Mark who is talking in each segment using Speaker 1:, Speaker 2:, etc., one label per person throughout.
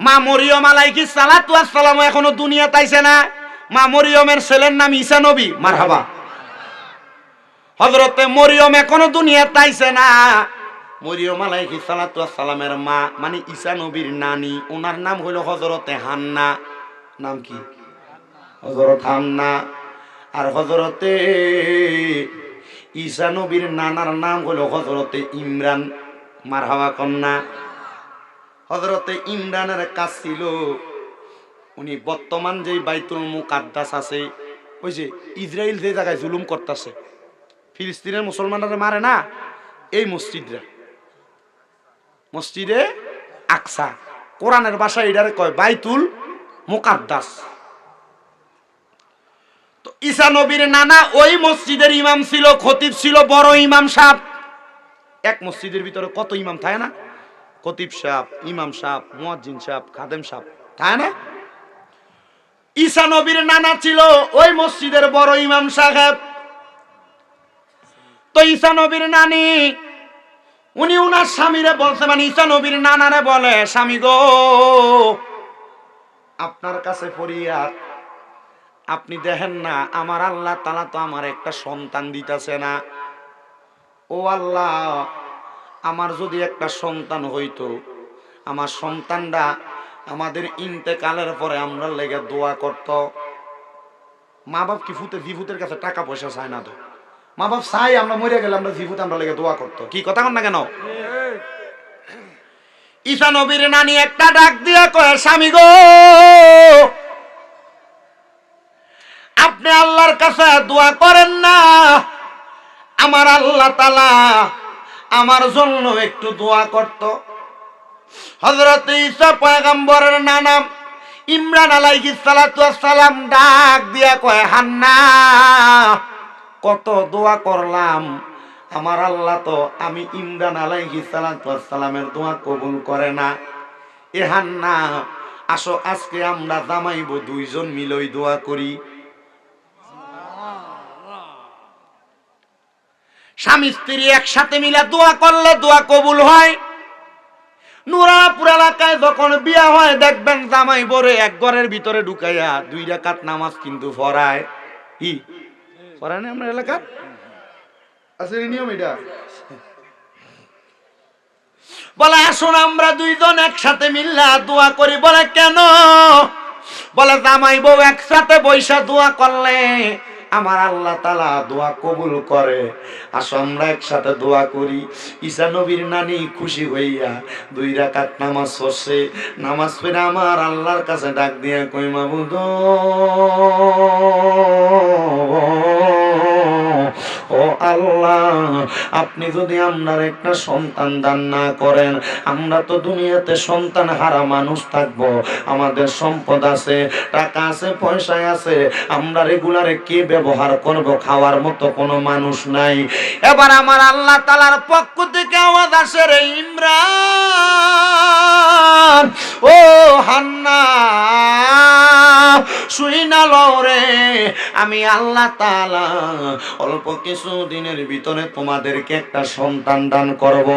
Speaker 1: মা মরিয়ম আলাইকি সালাতু আসসালাম এখনও দুনিয়া তাইছে না। মা মরিয়মের ছেলের নাম ঈসা নবী, মারহাবা। হজরতে মরিয়ম এখনও দুনিয়া তাইছে না। মরিয়ম আলাইহি সালাতু আসসালামের মা মানে ঈসা নবীর নানি ওনার নাম হলো হজরতে হান্না। নাম কি? হজরত হান্না। আর হজরতে ঈসা নবীর নানার নাম হলো হজরতে ইমরান, মারহাবা কন্যা। হজরতে ইমরানের কাজ ছিল, উনি বর্তমান যে বাইতুল মুকাদ্দাস আছে, ওই যে ইসরায়েল যে জায়গায় জুলুম করতেছে, ফিলিস্তিনের মুসলমানরা মারে না? এই মসজিদরা মসজিদে আকসা। কোরআনের ভাষা এটারে কয়, বাইতুল মুকাদ্দাস। তো ঈসা নবীর নানা ওই মসজিদের ইমাম ছিল, খতিব ছিল, বড় ইমাম সাহেব। এক মসজিদের ভিতরে কত ইমাম থাকে না? খতিব সাহেব, ইমাম সাহেব, মুয়াজ্জিন সাহেব, খাদেম সাহেব থাকে না? ঈসা নবীর নানা ছিল, ওই মসজিদের বড় ইমাম সাহেব। তো ঈসা নবীর নানি, উনি উনার স্বামীরে বলছে মানে ঈসা নবীর নানারে বলে, স্বামী গো, আপনার কাছে ফরিয়াদ, আপনি দেখেন না, আমার আল্লাহ তালা তো আমার একটা সন্তান দিতেছে না। ও আল্লাহ আমার যদি একটা সন্তান হইতো, আমার সন্তানরা আমাদের ইন্তেকালের পরে আমরা লেগে দোয়া করত। মা বাপ কি ফুতে ভিভুতের কাছে টাকা পয়সা চায় না তো? মা বাপ চাই আমরা মরে গেলে আমরা ভিভুতে আমরা লেগে দোয়া করতো। কি কথা কন না কেন? ঈশা নবীর নানি একটা ডাক দিয়া কয়, স্বামী গো, আপনি আল্লাহর কাছে দোয়া করেন না। আমার আল্লাহ তালা আমার জন্য একটু দোয়া করত। হজরত ঈসা পয়গম্বরের নানাম ইমরান আলাইহিস সালাতু সালাম ডাক দিয়া কয়, হান্না, কত দোয়া করলাম। আমার আল্লাহ তো আমি ইমরান আলাইহিস সালাতু সালামের দোয়া কবুল করে না। এ হান্না, আসো, আজকে আমরা জামাইবো দুইজন মিলই দোয়া করি। স্বামী স্ত্রী একসাথে মিলে দোয়া করলে দোয়া কবুল হয়। নুরাপুর এলাকায় যখন বিয়া হয় দেখবেন জামাই বরে এক ঘরের ভিতরে ঢুকাইয়া দুই রাকাত নামাজ কিন্তু পড়ায়। কি? পড়ায় না আমরা এলাকার? আছে নিয়ম এটা। বলে আসুন আমরা দুইজন একসাথে মিল্লা দোয়া করি। বলে কেন? বলে জামাই বউ একসাথে বৈশা দোয়া করলে আমার আল্লাহ তালা দোয়া কবুল করে। আসো, আমরা একসাথে দোয়া করি। ঈশা নবীর নানি খুশি হইয়া দুই রাকাত নামাজ পড়ছে। নামাজ পড়ে আমার আল্লাহর কাছে ডাক দিয়া কই মাবুদ ও আল্লাহ। আপনি যদি আপনার একটা সন্তান দান না করেন, আমরা তো দুনিয়াতে সন্তান হারা মানুষ থাকব। আমাদের সম্পদ আছে, টাকা আছে পয়সা আছে। আমরা রেগুলারে কে ব্যবহার করব খাওয়ার মতো কোনো মানুষ নাই। এবার আমার আল্লাহ তালার পক্ষ থেকে আওয়াজ আসে রে ইমরান। ও হান্না, শুই না রে। আমি আল্লাহ তালা অল্প কিছু দিনের ভিতরে তোমাদেরকে একটা সন্তান দান করব।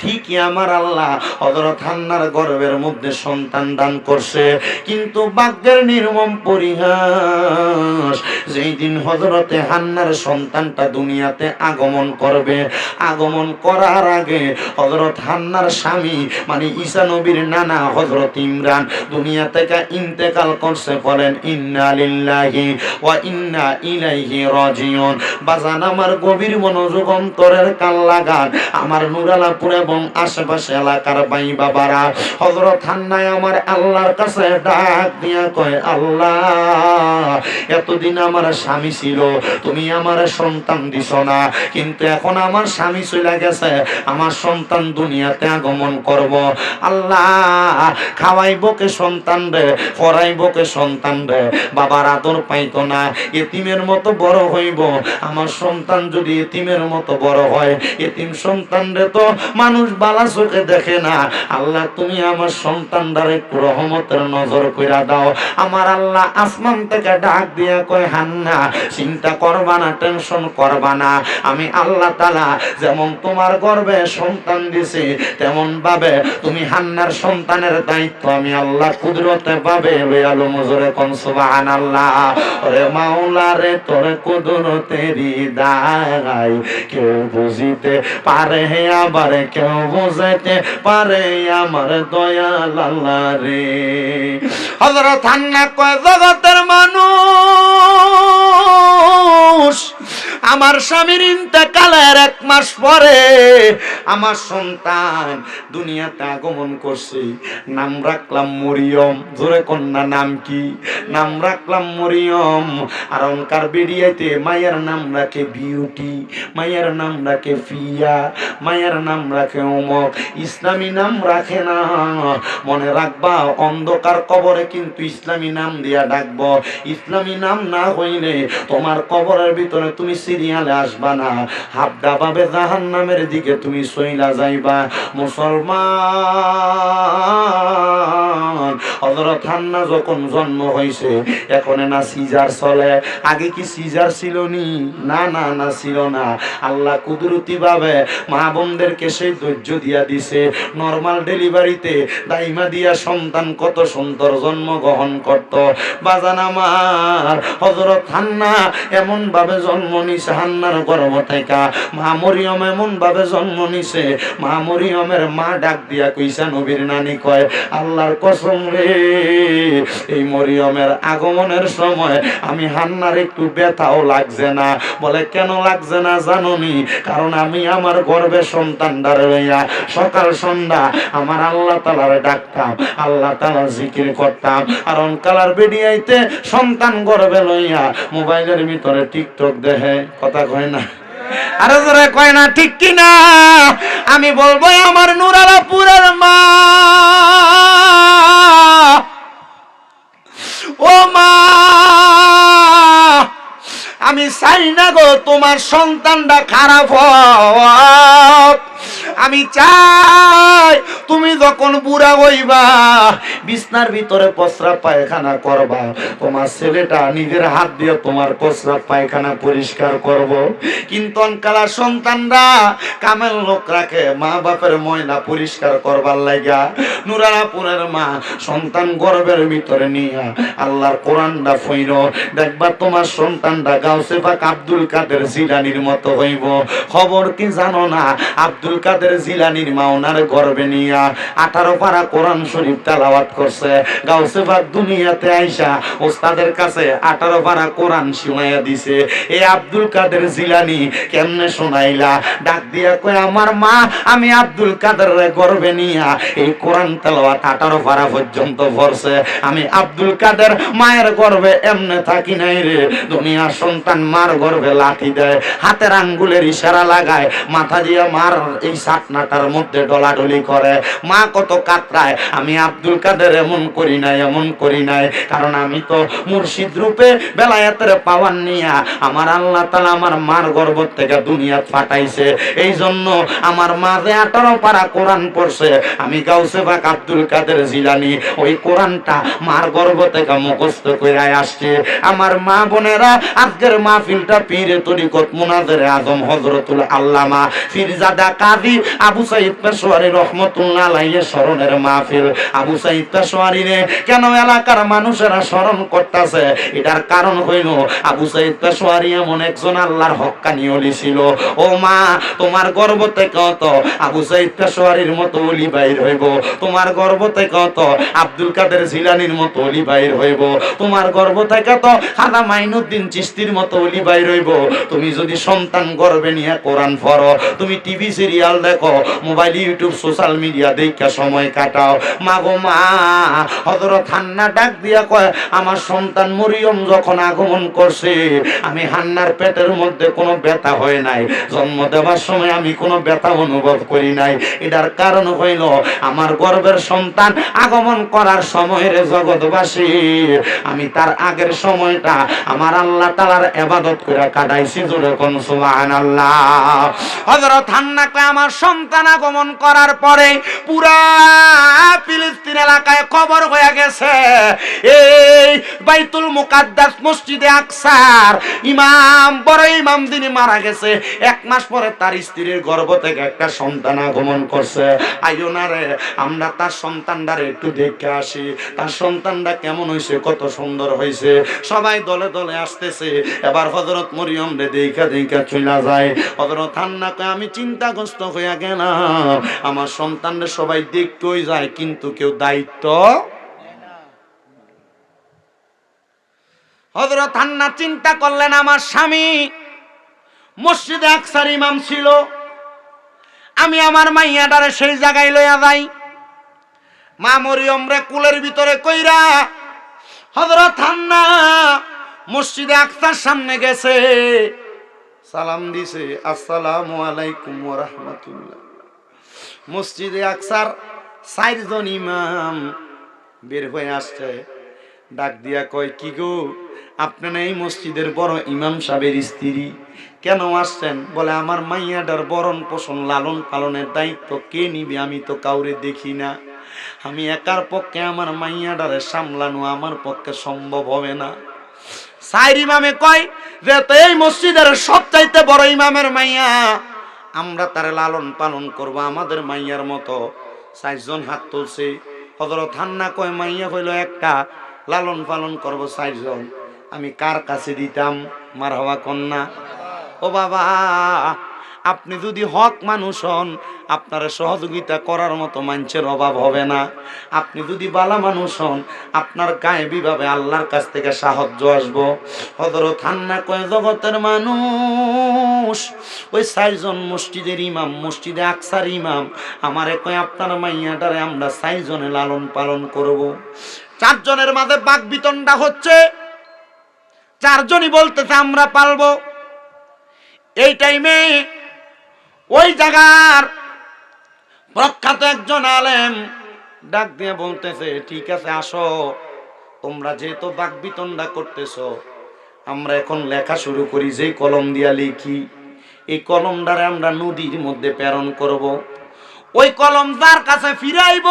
Speaker 1: ঠিকই আমার আল্লাহ হজরত হান্নার গর্বের মধ্যে সন্তান দান করছে। কিন্তু ভাগ্যের নির্মম পরিহাস, যেই দিন হজরতে হান্নার সন্তানটা দুনিয়াতে আগমন করবে। আগমন করার আগে হজরত হান্নার স্বামী মানে ঈসা নবীর নানা হজরত ইমরান, দুনিয়া থেকে ইন্তেকাল করছে বলেন, ইন্না ইন্না ইলাইহি রাজিউন। বাজান আমার গভীর মনোযোগ অন্তরের কান লাগান। আমার নুরালাপুর এবং আশেপাশে এলাকার ভাই বাবারা হজরত হান্নায় আমার আল্লাহর কাছে ডাক দিয়া কয়, আল্লাহ, এতদিন আমার স্বামী ছিল, তুমি আমার সন্তান দিছ না। কিন্তু এখন আমার স্বামী চলে গেছে, আমার সন্তান দুনিয়াতে আগমন করব। আল্লাহ, খাওয়াইব কে সন্তান রে, পড়াইব কে সন্তান রে। বাবার আদর পাইতো না, এতিমের মতো বড় হইব। আমার সন্তান যদি এতিমের মতো বড় হয়, এতিম সন্তানরে তো মানুষ বালা চোখে দেখে না। আল্লাহ, তুমি আমার সন্তানদারে একটু রহমতের নজর কইরা দাও। আমার আল্লাহ আসমান থেকে ডাক দিয়া কয়, হান্না, চিন্তা করবা না, টেনশন করবা না। আমি আল্লাহ তালা যেমন তোমার গর্বে সন্তান দিছি, তেমন ভাবে তুমি হান্নার সন্তানের দায়িত্ব আমি আল্লাহ কুদরতে পাবে লয়ালু মজুরে কোন সুবাহান আল্লাহ ওরে মাওলা রে, তোর কুদরতেরই দায় কেউ বুঝিতে পারে আবার, কেউ বুঝাইতে পারে আমার দয়াল রে। হজরত হান্না কয়, জগতের মানুষ আমার স্বামীর ইন্তেকালের এক মাস পরে আমার সন্তান দুনিয়াতে আগমন করছে। নাম রাখলাম মরিয়ম। জোরে কন্যা, নাম কি? নাম রাখলাম মরিয়ম। আর অনকার বেরিয়াইতে মায়ের নাম রাখে বিউটি, মায়ের নাম রাখে ফিয়া, মায়ের নাম রাখে অমক। ইসলামী নাম রাখে না। মনে রাখবা, অন্ধকার কবরে কিন্তু ইসলামী নাম দিয়া ডাকব। ইসলামী নাম না হইলে তোমার কবরের ভিতরে তুমি সিরিয়ালে আসবা না। হাবডা পাবে জাহান নামের দিকে তুমি সইলা যাইবা। মুসলমান হজরত হান্না যখন জন্ম হয়েছে এখন না সিজার চলে। আগে কি সিজার ছিল নি, না না না ছিল না। আল্লাহ কুদরতি ভাবে মা বোনদেরকে সেই ধৈর্য দিয়া দিছে। নর্মাল ডেলিভারিতে দাইমা দিয়া সন্তান কত সুন্দর জন্ম গ্রহণ করত। বাজান আমার হজরত হান্না এমন ভাবে জন্ম নিছে হান্নার গর্ভ থেকে মা মরিয়ম এমন ভাবে জন্ম নিছে, মা মরিয়মের মা ডাক দিয়া কইসা নবীর নানি কয়, আল্লাহর কসম রে, এই মরিয়মের আগমনের সময় আমি হান্নার একটু ব্যথাও লাগছে না। বলে, কেন লাগছে না জাননি? কারণ আমি আমার গর্বে সন্তান লইয়া সকাল সন্ধ্যা আমার আল্লাহ তালার ডাকতাম, আল্লাহ তালার জিকির করতাম। আর অনকালার বেডিয়াইতে সন্তান গর্বে লইয়া মোবাইলের ভিতরে টিকটক দেখে কথা কয় না। আরে জোরে কয় না, ঠিক কি না আমি বলব আমার নুরালাপুরের মা। ও মা, আমি চাই না গো তোমার সন্তানটা খারাপ হোক আমি চাই তুমি যখন বুড়া হইবা, বিছনার ভিতরে প্রস্রাব পায়খানা করবা। তোমার ছেলেটা নিজের হাত দিয়ে তোমার প্রস্রাব পায়খানা পরিষ্কার করব। কিন্তু অনকালা সন্তানরা কামেল লোক রাখে, মা বাপের ময়লা পরিষ্কার করবার লাগা নুরাপুরের মা সন্তান গর্বের ভিতরে নিয়া আল্লাহর কোরআনটা ফইর। দেখবা তোমার সন্তানটা গাউসে পাক আব্দুল কাদের জিলানির মতো হইব। খবর কি জানো না? আব্দুল কাদের জিলানির মা ওনার গর্বে নিয়া। আঠারো পারা কোরআন শরীফ তেলাওয়াত করছে। গাউসে পাক দুনিয়াতে আইসা ওস্তাদের কাছে আঠারো পারা কোরআন শুনাইয়া দিছে। এই আব্দুল কাদের জিলানি কেমনে শোনাইলা? ডাক দিয়া কয়, আমার মা, আমি আব্দুল কাদের গর্বে নিয়া এই কোরআন তেলাওয়াত আঠারো পারা পর্যন্ত পড়ছে আমি আব্দুল কাদের মায়ের গর্বে এমনে থাকি নাই রে। দুনিয়া সন্তান মার গর্বে লাঠি দেয়, হাতের আঙ্গুলের ইশারা লাগায়, মাথা দিয়ে মার এই সাতনাটার মধ্যে ডলাডলি করে। মা কত কাতরায়, আমি আব্দুল কাদের এমন করি নাই, এমন করি নাই। কারণ আমি তো মুর্শিদ রূপে বেলায়েতের পাওয়ার নিয়া আমার আল্লাহ তালা আমার মার গর্ব থেকে দুনিয়া ফাটাইছে। এই জন্য আমার মা যে আঠারো পারা কোরআন পড়ছে, আমি গাউসে বাক আব্দুল কাদের জিলানি, ওই কোরআনটা মার গর্ব থেকে মুখস্থ করে আসছে। আমার মা বোনেরা, আজকের মাহফিলটা পীরে তরিকত মুনাজের আজম হজরতুল আল্লামা ফিরজাদা কাজী আবু সাইদ পেশোয়ারি রহমতুল্লাহ আলাইহি স্মরণের মাহফিল। আবু সাইদ পেশোয়ারি রে, কেন এলাকার মানুষেরা স্মরণ করতেছে? এটার কারণ হইল, আবু সাইদ পেশোয়ারি এমন একজন আল্লাহর হক্কানি অলি ছিল। ও মা, তোমার গর্ব থেকে কত আবু সাইদ পেশোয়ারির মতো অলি বাইর হইব। তোমার গর্ব থেকে কত আব্দুল কাদের জিলানির মতো অলি বাইর হইব। তোমার গর্ব থেকে তো খাদা মাইনুদ্দিন চিস্তির মতো অলি বাইর হইব। তুমি যদি সন্তান গর্বে নিয়ে কোরআন পড়ো, তুমি টিভি সিরিয়াল দেখো মোবাইল ইউটিউব সোশ্যাল মিডিয়া দেখা সময় কাটাও। মা গো মা হজরত হান্না ডাক দিয়া কয়, আমার সন্তান মরিয়ম যখন আগমন করছে, আমি হান্নার পেটের মধ্যে কোনো ব্যথা হয় নাই। জন্ম দেওয়ার সময় আমি কোনো ব্যথা অনুভব করি নাই। এটার কারণ হইল, আমার গর্বের সন্তান আগমন করার সময়ের জগৎবাসী। আমি তার আগের সময়টা আমার আল্লাহ তালার এবাদত করে কাটাইছি জোরে কোন সুবাহান আল্লাহ হজরত হান্নাকে আমার সন্তান আগমন করার পরে পুরা ফিলিস্তিন এলাকায় খবর হয়ে গেছে। এই বাইতুল মুকাদ্দাস মসজিদে আকসার ইমাম, বড় ইমাম তিনি মারা গেছে, এক মাস পরে তার স্ত্রীর গর্ভ থেকে একটা সন্তান আগমন করছে। আইও না রে, আমরা তার সন্তানটারে একটু দেখে আসি। তার সন্তানটা কেমন হয়েছে কত সুন্দর হয়েছে সবাই দলে দলে আসতেছে। এবার হজরত মরিয়ম রে দেখা দেখা চলে যায়। হজরত হান্নাকে আমি চিন্তাগ্রস্ত হইয়া গেলাম আমার সন্তানরে সবাই দেখতেই যায়, কিন্তু কেউ দায়িত্ব হজরত হান্না চিন্তা করলেন, আমার স্বামী মসজিদে আকসার ইমাম ছিল। আমি আমার মাইয়াটারে সেই জায়গায় লইয়া যাই। মা মরিয়ম রে কুলের ভিতরে কইরা হজরত হান্না মসজিদে আকসার সামনে গেছে। সালাম দিছে, আসসালামু আলাইকুম রাহমাতুল্লাহ। মসজিদে আকসার চারজন ইমাম বের হয়ে আসছে। ডাক দিয়া কয়, কি গো আপনারা এই মসজিদের বড় ইমাম সাহেবের স্ত্রী? কেন আসছেন? বলে, আমার মাইয়াডার বরণ পোষণ লালন পালনের দায়িত্ব, কে নিবে আমি তো কাউরে দেখি না। আমি একার পক্ষে আমার মাইয়াডারে সামলানো আমার পক্ষে সম্ভব হবে না। সাইর ইমামে কয় যে, তো এই মসজিদের সবচাইতে বড় ইমামের মাইয়া আমরা তার লালন পালন করব আমাদের মাইয়ার মতো। চারজন হাত তুলছে। হজরত হান্না কয়, মাইয়া হইল একটা, লালন পালন করব চারজন। আমি কার কাছে দিতাম? মার হওয়া কন্যা। ও বাবা আপনি যদি হক মানুষ হন, আপনার সহযোগিতা করার মতো মানুষের অভাব হবে না। আপনি যদি বালা মানুষ হন, আপনার গায়ে বিভাবে আল্লাহর কাছ থেকে সাহায্য আসব। হজরত হান্না কয়, জগতের মানুষ, ওই চারজন মসজিদের ইমাম, মসজিদে আকসার ইমাম, আমারে কয়, আপনার মাইয়াটারে আমরা চারজনে লালন পালন করব। চারজনের মাঝে বাক বিতণ্ডা হচ্ছে। চারজনই বলতেছে, আমরা পালবো। এই টাইমে ওই জায়গার প্রখ্যাত একজন আলেম ডাক দিয়ে বলতেছে, ঠিক আছে, আসো। তোমরা যেহেতু বাক বিতণ্ডা করতেছো, আমরা এখন লেখা শুরু করি, যেই কলম দিয়া লিখি। এই কলমটারে আমরা নদীর মধ্যে প্রেরণ করব। ওই কলম যার কাছে ফিরাইব,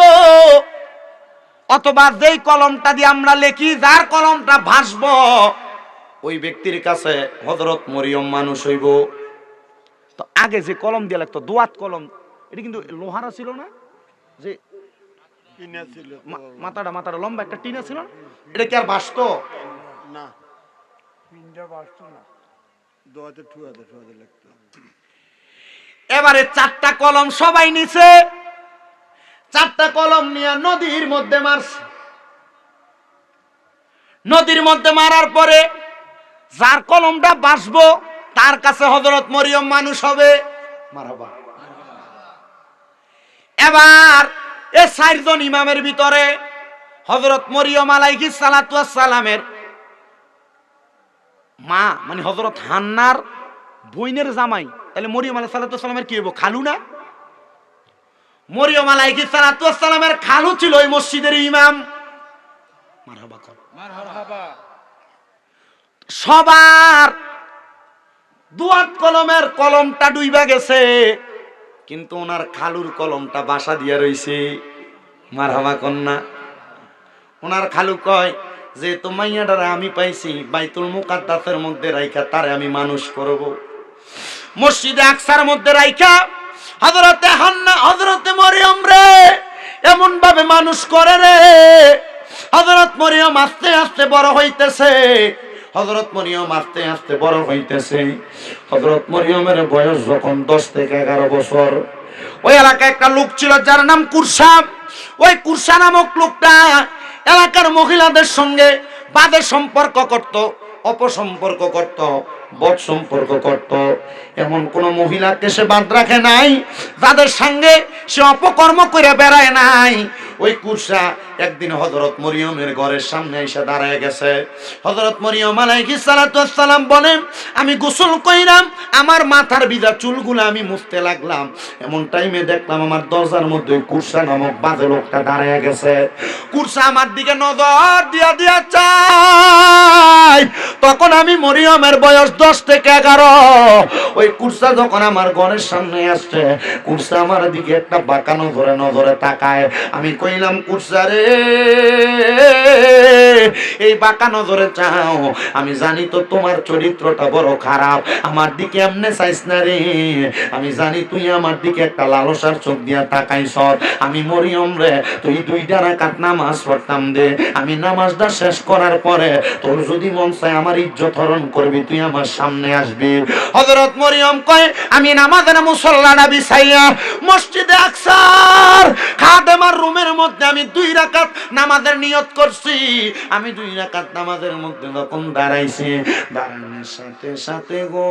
Speaker 1: অথবা যেই কলমটা দিয়ে আমরা লিখি, যার কলমটা ভাসব, ওই ব্যক্তির কাছে হজরত মরিয়ম মানুষ হইব। তো আগে যে কলম দিয়ে লাগতো দোয়াত কলম এটা কিন্তু লোহারা ছিল না যে মাথাটা মাথাটা লম্বা একটা টিনা ছিল না? এটা কি আর বাসতো
Speaker 2: না। পিনটা বাসতো না। দোয়াতে ঠুয়াতে ঠুয়াতে লাগতো।
Speaker 1: এবারে চারটা কলম সবাই নিছে চারটা কলম নিয়ে নদীর মধ্যে মারছে। নদীর মধ্যে মারার পরে যার কলমটা বাসবো তার কাছে হজরত মরিয়ম মানুষ হবে? এবার এ চারজন ইমামের ভিতরে হজরত মরিয়ম আলাইহি সালাতু সালামের মা মানে হজরত হান্নার বইনের জামাই। তাহলে মরিয়ম আলাই সালাতু সালামের কি হইব খালু না? মরিয়ম আলাইহি সালাতু সালামের খালু ছিল ওই মসজিদের ইমাম। মারহাবা। সবার দুয়াত কলমের কলমটা ডুইবা গেছে, কিন্তু ওনার খালুর কলমটা বাসা দিয়া রইছে। মারহাবা কন্যা। ওনার খালু কয় যে তো মাইয়াটারে আমি পাইছি, বাইতুল মুকাদ্দাসের মধ্যে রাইখা, তারে আমি মানুষ করব। মসজিদে আকসার মধ্যে রাইখা, হযরতে হান্না, হযরতে মরিয়ম রে, এমন ভাবে মানুষ করে রে। হযরত মরিয়ম আস্তে আস্তে বড় হইতেছে। হযরত মরিয়ম আস্তে আস্তে বড় হইতেছে। হজরত মরিয়মের বয়স যখন দশ থেকে এগারো বছর, ওই এলাকায় একটা লোক ছিল যার নাম কুরসা ওই কুরসা নামক লোকটা এলাকার মহিলাদের সঙ্গে বাদে সম্পর্ক করত, অপসম্পর্ক করত। বদ সম্পর্ক করত। এমন কোন মহিলাকে সে বাদ রাখে নাই, যাদের সঙ্গে সে অপকর্ম করে বেড়ায় নাই। ওই কুরসা একদিন হজরত মরিয়মের ঘরের সামনে এসে দাঁড়ায় গেছে। হজরত মরিয়ম আলাইহিস সালাতু সালাম বলেন, আমি গোসল কইরাম, আমার মাথার বিদা চুলগুলো আমি মুছতে লাগলাম। এমন টাইমে দেখলাম আমার দরজার মধ্যে কুরসা নামক বাজে লোকটা দাঁড়ায় গেছে। কুরসা আমার দিকে নজর দিয়া দিয়া চাই তখন আমি মরিয়মের বয়স দশ থেকে এগারো। ওই কুরসা যখন আমার ঘরের সামনে আসছে, কুরসা আমার দিকে একটা বাঁকা নজরে নজরে তাকায়। আমি কইলাম, কুরসা রে, এই বাঁকা নজরে চাও। আমি জানি তো তোমার চরিত্রটা বড় খারাপ। আমার দিকে এমনে চাইস না রে। আমি জানি তুই আমার দিকে একটা লালসার চোখ দিয়া তাকাইছ আমি মরিয়ম রে, তুই দুইটা রাকাত নামাজ পড়তাম দে। আমি নামাজটা শেষ করার পরে তোর যদি মন চায় আমার ইজ্জত হরণ করবি, তুই আমার সামনে আসবি। হযরত মরিয়ম কয়, আমি নামাজের মুসল্লাটা বিছাইয়া মসজিদে আকসার। খাদেমার রুমের মধ্যে আমি দুই রাকাত নামাজের নিয়ত করছি। আমি দুই রাকাত নামাজের মধ্যে যখন দাঁড়াইছি, দাঁড়ানোর সাথে সাথে গো,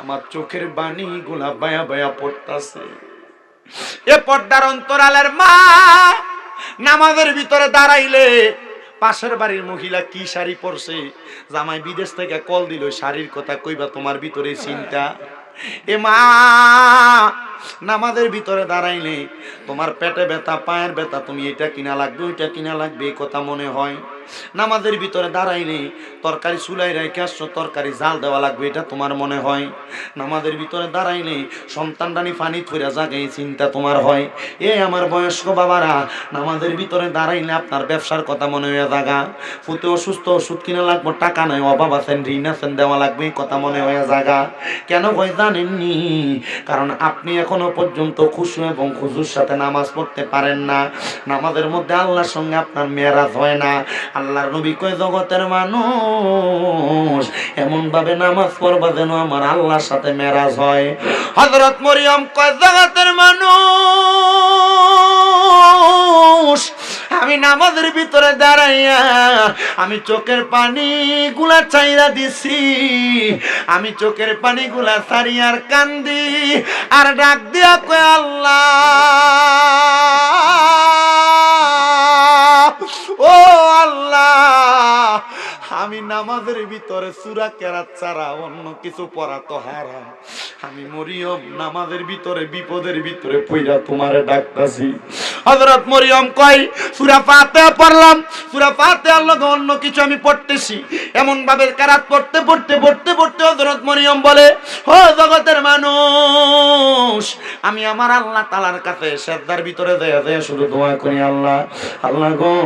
Speaker 1: আমার চোখের বাণী গুলা বায়া বায়া পড়তাছে। এ পর্দার অন্তরালের মা নামাজের ভিতরে দাঁড়াইলে পাশের বাড়ির মহিলা কি শাড়ি পরছে? জামাই বিদেশ থেকে কল দিল, শাড়ির কথা কইবা, তোমার ভিতরে চিন্তা? এ মা, নামাজের ভিতরে দাঁড়াইলে তোমার পেটে ব্যথা, পায়ের ব্যথা, তুমি এটা কিনা লাগবে, ওইটা কিনা লাগবে এই কথা মনে হয়। নামাজের ভিতরে দাঁড়াইলে তরকারি চুলাই রেখে আসছো, তরকারি জাল দেওয়া লাগবে, এটা তোমার মনে হয়? নামাজের ভিতরে দাঁড়াইলে সন্তানটানি পানি থইরা জাগে এই চিন্তা তোমার হয়। এ আমার বয়স্ক বাবারা, নামাজের ভিতরে দাঁড়াইলে আপনার ব্যবসার কথা মনে হয়ে জাগা ফুতে অসুস্থ ওষুধ কিনা লাগবো, টাকা নাই, অভাব আছেন ঋণ আছেন দেওয়া লাগবে কথা মনে হয়ে জাগা কেন ভয় জানেননি? কারণ আপনি এখনও পর্যন্ত খুশু এবং খুশুর সাথে নামাজ পড়তে পারেন না। নামাজের মধ্যে আল্লাহর সঙ্গে আপনার মেরাজ হয় না। আল্লাহর নবী কয়, জগতের মানুষ এমন ভাবে নামাজ পড়বা যেন আমার আল্লাহর সাথে মেরাজ হয়। হযরত মরিয়ম কয়, জগতের মানুষ, আমি নামাজের ভিতরে দাঁড়াইয়া আমি চোখের পানি গুলা চাইরা দিছি। আমি চোখের পানি গুলা সারিয়ার কান্দি, আর ডাক দিয়া কয়, আল্লাহ! ও আল্লাহ আমি নামাজের ভিতরে সুরা কেরাত ছাড়া অন্য কিছু পড়া তো হারাম। আমি মরিয়ম, নামাজের ভিতরে, বিপদের ভিতরে পইরা তোমারে ডাকতাছি। হযরত মরিয়ম কয়, সূরা ফাতিহা পড়লাম। সূরা ফাতিহার লগে অন্য কিছু আমি পড়তেছি। এমন ভাবে কেরাত পড়তে পড়তে পড়তে পড়তে হযরত মরিয়ম বলে, ও জগতের মানুষ, আমি আমার আল্লাহ তাআলার কাছে সেজদার ভিতরে দেয়া দেয়া শুধু দোয়া করি আল্লাহ। আল্লাহ গো,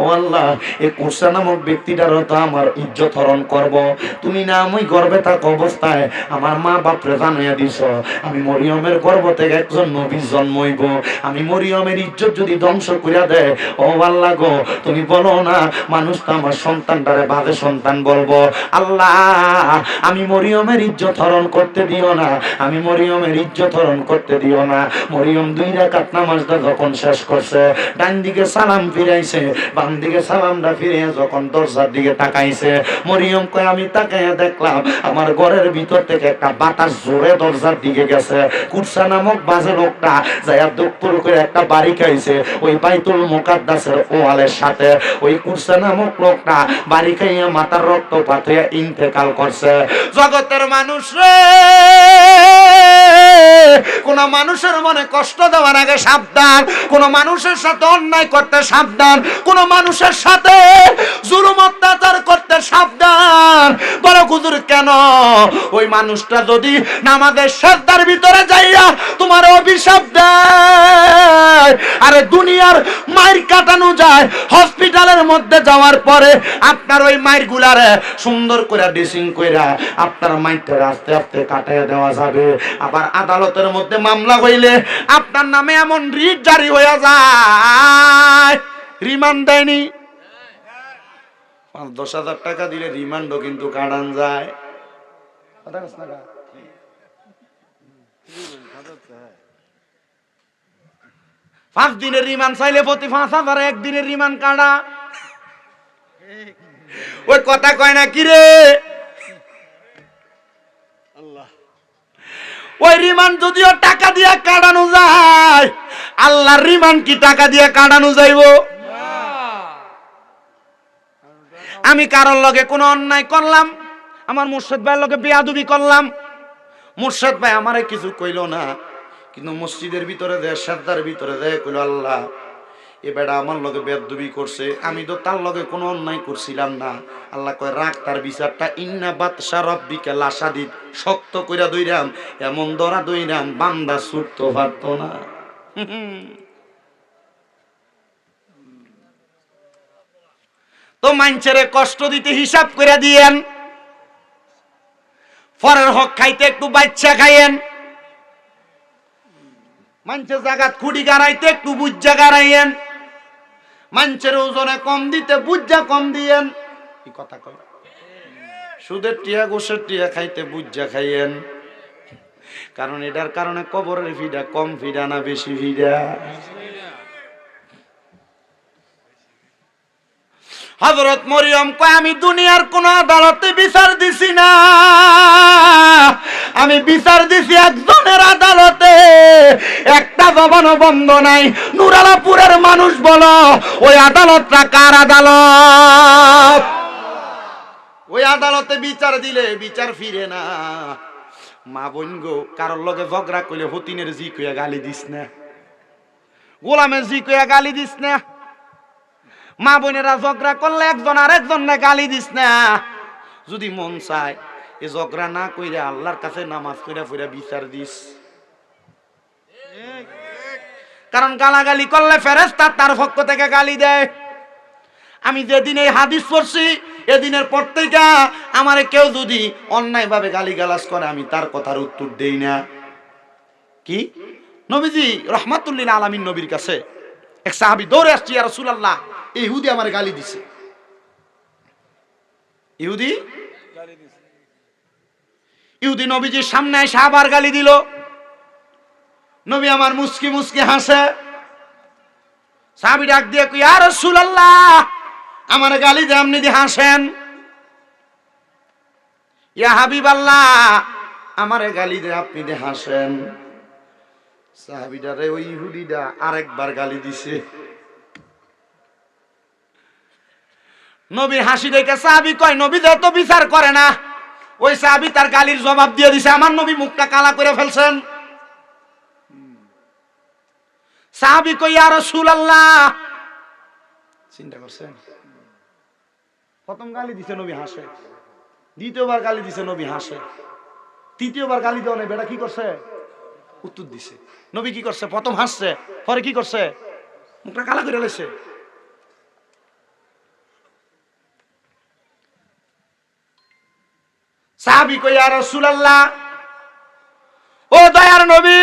Speaker 1: ও আল্লাহ এই কুরসা নামক ব্যক্তিটার তো আমার ইজ্জত হরণ করব। তুমি না আমি গর্বে থাক অবস্থায় আমার মা বাপরে জানাইয়া দিছ। আমি মরিয়মের গর্ভ থেকে একজন নবী জন্মইব আমি মরিয়মের ইজ্জত যদি ধ্বংস করিয়া দেয়, ও আল্লাহ গো, তুমি বলো না, মানুষ তো আমার সন্তানটারে বাদে সন্তান বলব। আল্লাহ, আমি মরিয়মের ইজ্জত হরণ করতে দিও না, আমি মরিয়মের ইজ্জত হরণ করতে দিও না। মরিয়ম দুই রাকাত নামাজটা যখন শেষ করছে, ডান দিকে সালাম ফিরাইছে, বাম দিকে সালামটা ফিরে যখন দরজার দিকে তাকাইছে মরিয়ম কয়, আমি তাকাইয়া দেখলাম, আমার ঘরের ভিতর থেকে একটা বাতাস জোরে দরজার দিকে গেছে। কুরসা নামক বাজে লোকটা যাইয়া দুপুর করে একটা বাড়ি খাইছে, ওই বাইতুল মুকাদ্দাসের ওয়ালের সাথে। ওই কুরসা নামক লোকটা বাড়ি খাইয়া মাথার রক্তপাত হইয়া ইন্তেকাল করছে। জগতের মানুষ রে! কোন মানুষের মনে কষ্ট দেওয়ার আগে সাবধান, কোন মানুষের সাথে অন্যায় করতে সাবধান, কোন মানুষের সাথে জুলুম অত্যাচার করতে সাবধান। বড় কুজুর কেন? ওই মানুষটা যদি নামাজের শ্রদ্ধার ভিতরে যাইয়া তোমার অভিশাপ দেয়, আরে দুনিয়ার মায়ের কাটানো যায়, হসপিটালের মধ্যে যাওয়ার পরে আপনার ওই মায়ের গুলারে সুন্দর করে ড্রেসিং কইরা আপনার মাইরটা আস্তে আস্তে কাটাইয়া দেওয়া যাবে। আবার আদালতের মধ্যে মামলা হইলে আপনার নামে এমন রিট জারি হয়ে যায়। রিমান্ড দেয়নি। পাঁচ দশ হাজার টাকা দিলে রিমান্ডও কিন্তু কাটান যায়? পাঁচ দিনের রিমান্ড চাইলে প্রতি পাঁচ হাজার একদিনের রিমান্ড কাটা। ওই কথা কয় না কি রে?
Speaker 2: আল্লাহ।
Speaker 1: ওই রিমান্ড যদিও টাকা দিয়ে কাটানো যায় আল্লাহর রিমান্ড কি টাকা দিয়ে কাটানো যাইব? আমি কারোর লগে কোনো অন্যায় করলাম, আমার মুর্শেদ ভাইয়ের লগে বেয়াদুবি করলাম। মুর্শেদ ভাই আমারে কিছু কইলো না, কিন্তু মসজিদের ভিতরে দেয় শ্রদ্ধার ভিতরে দেয় কইলো, আল্লাহ, এ বেটা আমার লগে বেদবি করছে, আমি তো তার লগে কোনো অন্যায় করছিলাম না। আল্লাহ কয়, রাখ তার বিচারটা, ইন্না বাদশা রব্বিকে লাসাদিদ শক্ত কইরা দইরাম এমন দরা দইরাম বান্দা ছুটতে পারতো না। তো মাইনছেরে কষ্ট দিতে হিসাব করে দিয়েন। পরের হক খাইতে একটু বাচ্চা খাইয়েন। মানুষের জাগাত খুঁড়ি গাড়াইতে একটু বুজ্জা গাড়াইয়েন। মানুষের ওজনে কম দিতে বুজ্জা কম দিয়েন। কি কথা কয়? সুদের টিয়া, গোসের টিয়া খাইতে বুজ্জা খাইয়েন। কারণ এটার কারণে কবরের ভিড়া কম, ভিড়া না বেশি ভিড়া। হজরত মরিয়ম কয় আমি দুনিয়ার কোন আদালতে বিচার দিছি না। আমি বিচার দিছি একজনের আদালতে। একটা জবানও বন্ধ নাই। নুরালাপুরের মানুষ বলো, ওই আদালতটা কার আদালত? ওই আদালতে বিচার দিলে বিচার ফিরে না। মা বোন গো, কারোর লগে ঝগড়া করলে হতিনের জি কইয়া গালি দিস না। গোলামের জি কইয়া গালি দিস না। মা বোনেরা ঝগড়া করলে একজন আর একজন গালি দিস না। যদি মন চায়, এ ঝগড়া না কইরা আল্লাহর কাছে নামাজ কইরা ফিরা বিচার দিস। কারণ গালাগালি করলে ফেরেস্তা তার পক্ষ থেকে গালি দেয়। আমি যেদিন এই হাদিস পড়ছি, এদিনের পর থেকে আমারে কেউ যদি অন্যায়ভাবে গালি গালাজ করে, আমি তার কথার উত্তর দেই না। কি? নবীজি রহমাতুল্লিল আলামিন নবীর কাছে এক সাহাবি দৌড়ে আসছি আর এই ইহুদি আমার গালি দিছে। ইহুদি? ইহুদি নবীজির সামনে এসে আবার গালি দিল। নবী আমার মুস্কি মুস্কি হাসে। সাহাবি ডাক দিয়ে কই আর রাসূলুল্লাহ, আমার গালি দিয়ে আপনি দিয়ে হাসেন। ইয়া হাবিবাল্লাহ, আমার গালি দিয়ে আপনি দিয়ে হাসেন। সাহাবিটারে ওই ইহুদিটা আরেকবার গালি দিছে। নবীর হাসি দেখে সাহাবি কয় নবী তো তো বিচার করে না। ওই সাহাবি তার গালির জবাব দিয়ে দিছে আমার নবী মুখটা কালা করে ফেলছেন। সাহাবি কই আর রাসূলুল্লাহ। চিন্তা করছেন? প্রথম গালি দিছে নবী হাসে দ্বিতীয়বার গালি দিছে নবী হাসে তৃতীয়বার গালি দেওয়া নেই বেটা কি করছে? উত্তর দিছে। নবী কি করছে? প্রথম হাসছে পরে কি করছে? মুখটা কালা করে লেছে সাহাবি কই আর রাসূলুল্লাহ। ও দয়ার নবী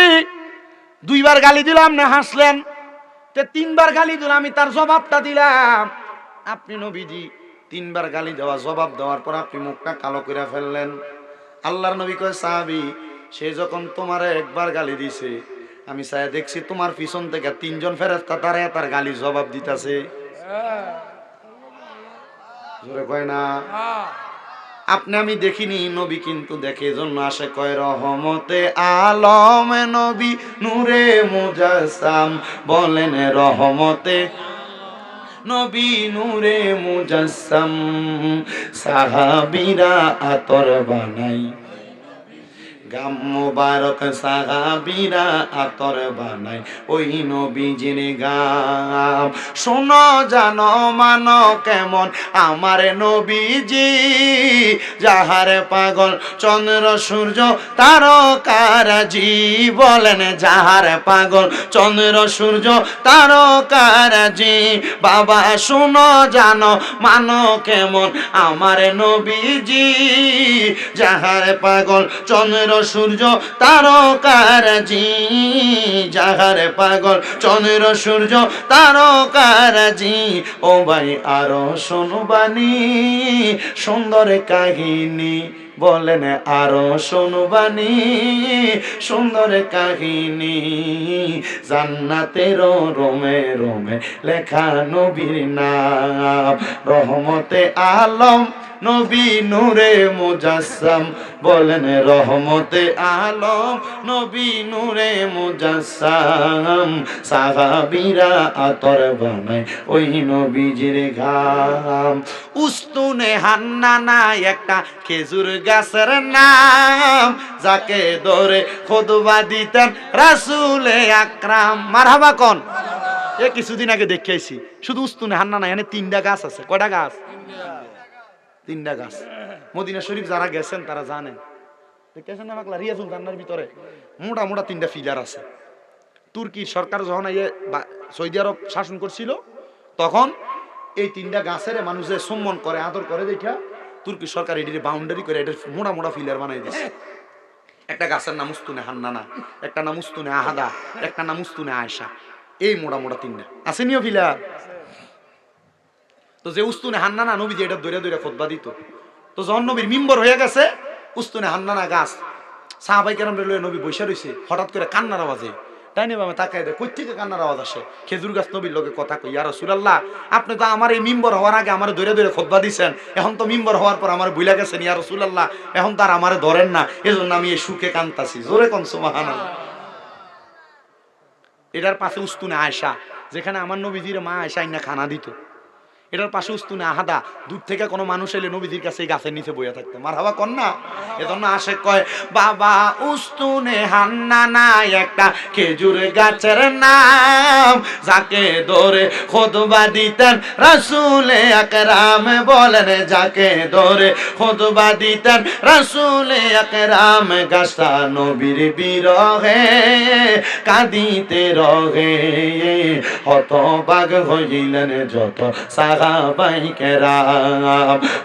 Speaker 1: দুইবার গালি দিলাম না হাসলেন? তে তিনবার গালি দিলাম আমি তার জবাবটা দিলাম। আপনি নবীজি তিনবার গালি দেওয়া জবাব দেওয়ার পর আপনি মুখটা কালো করে ফেললেন। আল্লাহর নবী কয় সাহাবি সে যখন তোমারে একবার গালি দিছে আমি চাই দেখছি তোমার পিছন থেকে তিনজন ফেরেস্তা তারে তার গালি জবাব দিতেছে। জোরে কয় না? আপনি আমি দেখিনি, নবী কিন্তু দেখে জন্য আসে কয়, রহমতে আলম নবী নূরে মুজাসাম বলেন, রহমতে নবী নূরে মুজাসাম সাহাবিরা আতর বানাই। গাম মুবারক সাহাবীরা আতর বানাই ওই নবীজির গাম। শোনো জানো মানো কেমন আমার নবীজি। যাহার পাগল চন্দ্র সূর্য তারকারাজি বলেন, যাহার পাগল চন্দ্র সূর্য তারকারাজি। বাবা, শোনো জানো মানো কেমন আমার নবীজি। যাহার পাগল চন্দ্র সূর্য তারকারাজি যাহার পাগল চন্দ্র সূর্য তারকারাজি ও ভাই, আরও শোনো বাণী, সুন্দর কাহিনী বলেন, আরও শুনবানি সুন্দর কাহিনী। জান্নাতের রোমে রোমে লেখা নবীর নাম, রহমতে আলম নবী নূরে মুজাসসাম বলেন, রহমতে আলম, নবী নূরে মুজাসসাম। সাহাবীরা আতর বানায় ওই নবীজির ঘাম। উস্তুনে হান্নানা একটা খেজুর গাছের নাম। যাকে ধরে খোদবা দিতেন রাসূলে আকরাম। মারহাবা কোন? এ কিছুদিন আগে দেখে শুধু উস্তুনে হান্নানা এখানে তিনটা গাছ আছে। কয়টা গাছ? তিনটা গাছ। মদিনা শরীফ যারা গেছেন, তারা জানেন। দেখেছেন না পাগলা? রিয়া সুলতানার ভিতরে মোটা মোটা তিনটা ফিলার আছে। তুর্কি সরকার যখন ইয়ে সৌদি আরব শাসন করছিল, তখন এই তিনটা গাছের মানুষের সম্মান করে, আদর করে, দেখা তুর্কি সরকার এটির বাউন্ডারি করে এটা মোটা মোটা ফিলার বানাই দিচ্ছে একটা গাছের নাম উস্তুনে হান্নানা, একটা নাম উস্তুনে আহাদা, একটা নাম উস্তুনে আয়সা এই মোটা মোটা তিনটা। আসেনিও ফিলার তো যে উস্তুনে হান্নানা নবী যে এটা দৈরা দৈরা খোদবা দিত। তো যখন নবীর মিম্বর হয়ে গেছে, উস্তুনে হান্নানা গাছ, সাহাবাই কেরাম লয়ে নবী বৈশা রইছে, হঠাৎ করে কান্নার আওয়াজে তাই নেবা আমি তাকাই দেয়, কই থেকে কান্নার আওয়াজ আসে? খেজুর গাছ নবীর লোকে কথা কই ইয়ার সুরাল্লাহ আপনি তো আমার এই মিম্বর হওয়ার আগে আমার দৈরে দৈরে খোদবা দিছেন। এখন তো মিম্বর হওয়ার পর আমার বুইলা গেছেন ইয়ার সুলাল্লাহ এখন তার আমারে ধরেন না। এজন্য আমি এই সুখে কান্তাছি জোরে কন সুমাহান এটার পাশে উস্তুনে আয়সা যেখানে আমার নবীজির মা আয়সা ইন্না খানা দিত। এটার পাশে উস্তুনে আহাদা। দূর থেকে কোনো মানুষ এলে নবীজির কাছে এই গাছের নিচে বইয়া থাকতো। মার হাবা কন না এজন্য আসে কয়, বাবা, উস্তুনে হান্না নাই একটা খেজুর গাছের নাম। যাকে ধরে খোদবা দিতেন রাসূলে আকরাম, বলেন যাকে ধরে খোদবা দিতেন রাসূলে আকরাম। গাছটা নবীর বিরহে, কাঁদিতে রহে। হতবাগ হইলেন যত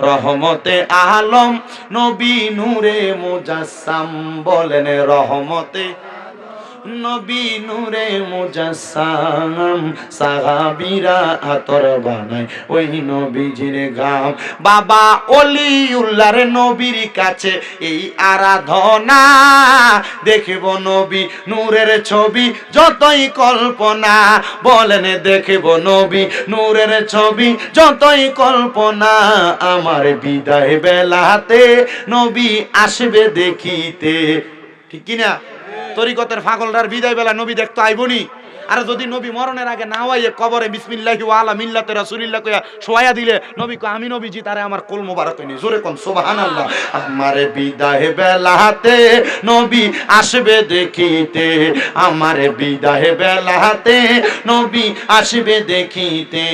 Speaker 1: রহমতে আলম নবী নূরে মুজাসসাম বলেন রহমতে নবী নূরে মুজাসসাম, সাহাবীরা আতর বানায়। ওই নবীজির গাম। বাবা অলিউল্লাহর নবীর কাছে এই আরাধনা। দেখব নবী নূরের ছবি, যতই কল্পনা। বলেন, দেখব নবী নূরের ছবি, যতই কল্পনা। আমার বিদায় বেলাতে নবী আসবে দেখিতে। ঠিক কিনা? তরিকতের ফাগলরার বিদায় বেলা নবী দেখতো আইবনি। আর যদি নবী মরণের আগে না হইয়ে কবরে বিসমিল্লাহি ওয়ালা মিল্লাতে রাসূলিল্লাহ কইয়া শোয়া দিলে, নবী কয়, আমি তারে আমার মোবারক হয়নি। জোরে কোন, সুবহানাল্লাহ। আমারে বিদায় বেলাতে নবী আসবে দেখিতে, আমারে বিদায় বেলাতে নবী আসবে দেখিতে।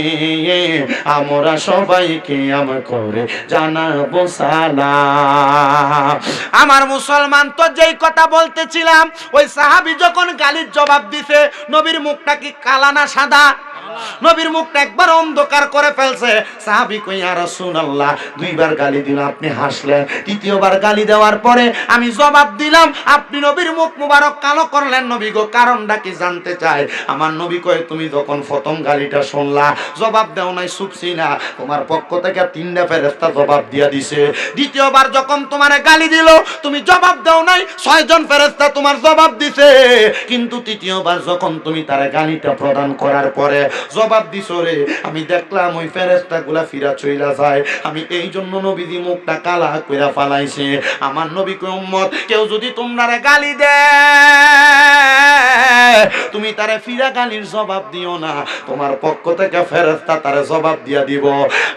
Speaker 1: আমরা সবাইকে আম করে জানাব সালাম। আমার মুসলমান তো যেই কথা বলতেছিলাম, ওই সাহাবি যখন গালির জবাব দিছে, নবীর মুখটা কি কালা না সাদা? নবীর মুখটা একবার অন্ধকার করে ফেলছে। সাহাবি কইয়া রাসূলুল্লাহ, দুইবার গালি দিল, আপনি হাসলেন। তৃতীয়বার গালি দেওয়ার পরে আমি জবাব দিলাম, আপনি নবীর মুখ মুবারক কালো করলেন নবী গো, কারণটা কি জানতে চাই? আমার নবী কয়, তুমি যখন প্রথম গালিটা শুনলা, জবাব দেও নাই সুপসি না। তোমার পক্ষ থেকে তিনটা ফেরেস্তা জবাব দিয়া দিছে। দ্বিতীয়বার যখন তোমার গালি দিল, তুমি জবাব দাও নাই, ছয়জন ফেরেস্তা তোমার জবাব দিছে। কিন্তু তৃতীয়বার যখন তুমি তার গালিটা প্রদান করার পরে জবাব দিছ রে। আমি দেখলাম ওই ফেরেস্তা গুলা ফিরা চইলা যায়। আমি এই জন্য নবীজি মুখটা কালা কইরা ফালাইছে। আমার নবী কই উম্মত, কেউ যদি তোমরা গালি দে, তুমি তারে ফিরা গালির জবাব দিও না। তোমার পক্ষ থেকে ফেরেস্তা তারে জবাব দিয়া দিব।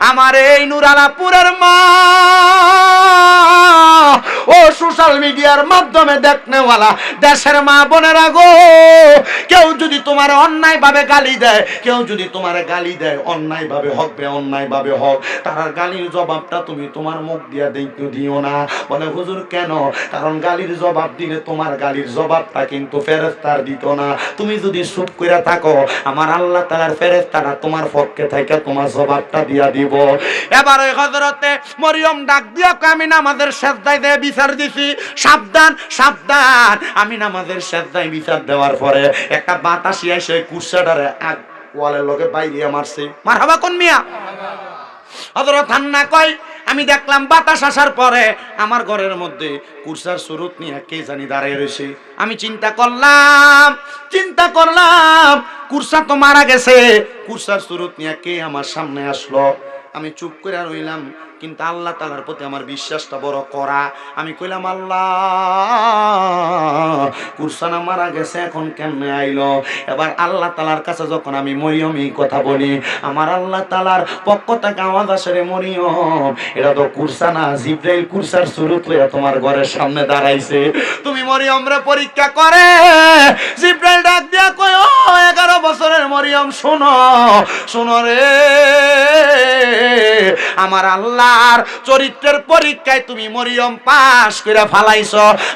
Speaker 1: আমার এই নুরালাপুরের মা সোশ্যাল মিডিয়ার মাধ্যমে দেখনেওয়ালা দেশের মা বোনেরা গো কেউ যদি তোমার অন্যায় ভাবে গালি দেয় কেউ যদি তোমার গালি দেয় অন্যায় ভাবে হক বে অন্যায় ভাবে হক তার গালির জবাবটা তুমি তোমার মুখ দিয়া দেখতে দিও না। বলে হুজুর কেন? কারণ গালির জবাব দিলে তোমার গালির জবাবটা কিন্তু ফেরেস্তার দিত না। তুমি যদি চুপ করে থাকো আমার আল্লাহ তালার ফেরেস্তারা তোমার পক্ষে থেকে তোমার জবাবটা দিয়া দিব। এবার ওই হজরতে মরিয়ম ডাক দিয়া কয়, আমি নামাজের সেজদায় দিয়ে বিচার দিছি, সাবধান সাবধান। আমি নামাজের সেজদায় বিচার দেওয়ার পরে একটা বাতাসি এসে কুরসাটারে আগ ওয়ালের লগে বাইরে মারছে। মার হাবা কোন মিয়া? হজরত হান্না কয়, আমি দেখলাম বাতাস আসার পরে আমার ঘরের মধ্যে কুরসার সুরত নিয়ে কে জানি দাঁড়িয়ে রয়েছে। আমি চিন্তা করলাম চিন্তা করলাম, কুরসা তো মারা গেছে। কুরসার সুরত নিয়ে কে আমার সামনে আসলো? আমি চুপ করে রইলাম। কিন্তু আল্লাহ তালার প্রতি আমার বিশ্বাসটা বড় করা। আমি কইলাম, আল্লাহ, কুরসানা মারা গেছে, এখন কেমনে আইলো? এবার আল্লাহ তালার কাছে যখন আমি মরিয়ম কথা বলি, আমার আল্লাহ তালার পক্ষ থেকে আওয়াজ আসে রে মরিয়ম, এটা তো কুরসানা জিব্রাইল কুরসার সুরত লইয়া তোমার ঘরের সামনে দাঁড়াইছে। তুমি মরিয়ম রে পরীক্ষা করে, জিব্রাইল ডাক দিয়া কয়, ও, এগারো বছরের মরিয়ম, শোনো শোনো রে, আমার আল্লাহর চরিত্রের পরীক্ষায় তুমি মরিয়ম পাস করে ফালাইছ।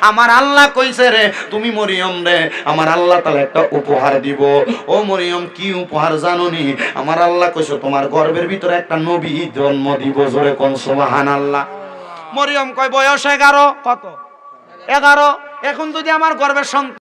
Speaker 1: আমার আল্লাহ কইছে রে, তুমি মরিয়ম রে, আমার আল্লাহ তাহলে একটা উপহার দিব। ও মরিয়ম, কি উপহার জানোনি? আমার আল্লাহ কইছে, তোমার গর্বের ভিতরে একটা নবী জন্ম দিব। জোরে কোন সুবহান আল্লাহ মরিয়ম কয়, বয়স এগারো। কত? এগারো? এখন যদি আমার গর্বের সন্তান